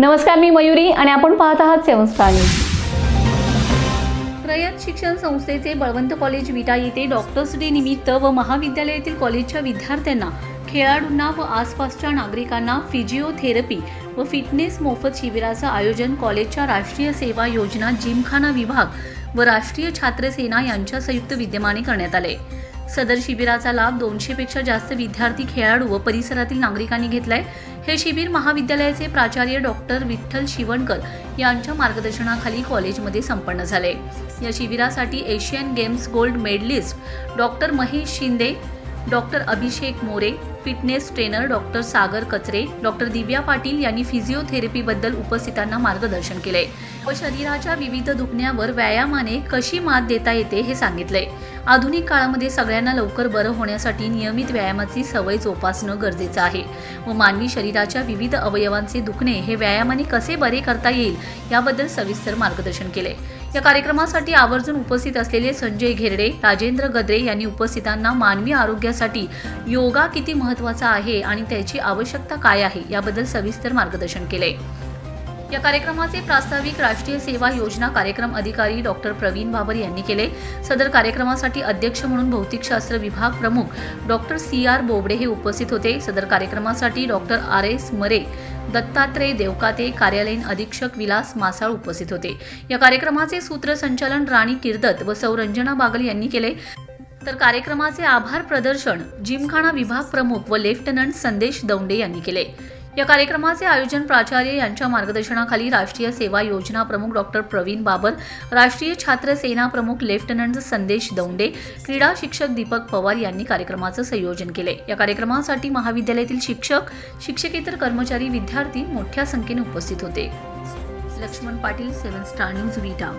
नमस्कार मी मयुरी आणि आपण पाहत आहात सेवन स्टार न्यूज. रयत शिक्षण संस्थेचे बळवंत कॉलेज विटा येथे डॉक्टर्स डे निमित्त व महाविद्यालयातील कॉलेजच्या विद्यार्थ्यांना खेळाडूंना व आसपासच्या नागरिकांना फिजिओथेरपी व फिटनेस मोफत शिबिराचं आयोजन कॉलेजच्या राष्ट्रीय सेवा योजना जिमखाना विभाग व राष्ट्रीय छात्र सेना यांच्या संयुक्त विद्यमाने करण्यात आले. सदर शिबिराचा लाभ दोनशेपेक्षा जास्त विद्यार्थी खेळाडू व परिसरातील नागरिकांनी घेतलाय. हे शिबिर महाविद्यालयाचे प्राचार्य डॉक्टर विठ्ठल शिवणकर यांच्या मार्गदर्शनाखाली कॉलेजमध्ये संपन्न झाले. या शिबिरासाठी Asian games gold medalist doctor Mahesh Shinde doctor Abhishek More fitness trainer doctor Sagar Kachare doctor Divya Patil यांनी फिजिओथेरपीबद्दल उपस्थितांना मार्गदर्शन केले व शरीराच्या विविध दुखण्यावर व्यायामाने कशी मात देता येते हे सांगितले आधुनिक काळामध्ये सगळ्यांना लवकर बरं होण्यासाठी नियमित व्यायामाची सवय जोपासणं गरजेचं आहे. व मानवी शरीराच्या विविध अवयवांचे दुखणे हे व्यायामाने कसे बरे करता येईल याबद्दल सविस्तर मार्गदर्शन केले या कार्यक्रमासाठी आवर्जून उपस्थित असलेले संजय घेरडे राजेंद्र गद्रे यांनी उपस्थितांना मानवी आरोग्यासाठी योगा किती महत्त्वाचा आहे आणि त्याची आवश्यकता काय आहे याबद्दल सविस्तर मार्गदर्शन केले या कार्यक्रमाचे प्रास्ताविक राष्ट्रीय सेवा योजना कार्यक्रम अधिकारी डॉक्टर प्रवीण बाबर यांनी केले. सदर कार्यक्रमासाठी अध्यक्ष म्हणून भौतिकशास्त्र विभाग प्रमुख डॉक्टर सी आर बोबडे हे उपस्थित होते. सदर कार्यक्रमासाठी डॉक्टर आर एस मरे दत्तात्रय देवकाते कार्यालयीन अधीक्षक विलास मासाळ उपस्थित होते. या कार्यक्रमाचे सूत्रसंचालन राणी किर्दत व सौरंजना बागल यांनी केले. तर कार्यक्रमाचे आभार प्रदर्शन जिमखाना विभाग प्रमुख व लेफ्टनंट संदेश दौंडे यांनी केले. या कार्यक्रमाचे आयोजन प्राचार्य यांच्या मार्गदर्शनाखाली राष्ट्रीय सेवा योजना प्रमुख डॉक्टर प्रवीण बाबर राष्ट्रीय छात्र सेना प्रमुख लेफ्टनंट संदेश दौंडे क्रीडा शिक्षक दीपक पवार यांनी कार्यक्रमाचं संयोजन केले. या कार्यक्रमासाठी महाविद्यालयातील शिक्षक शिक्षकेतर कर्मचारी विद्यार्थी मोठ्या संख्येने उपस्थित होते. Laxman Patil seven star news Vita.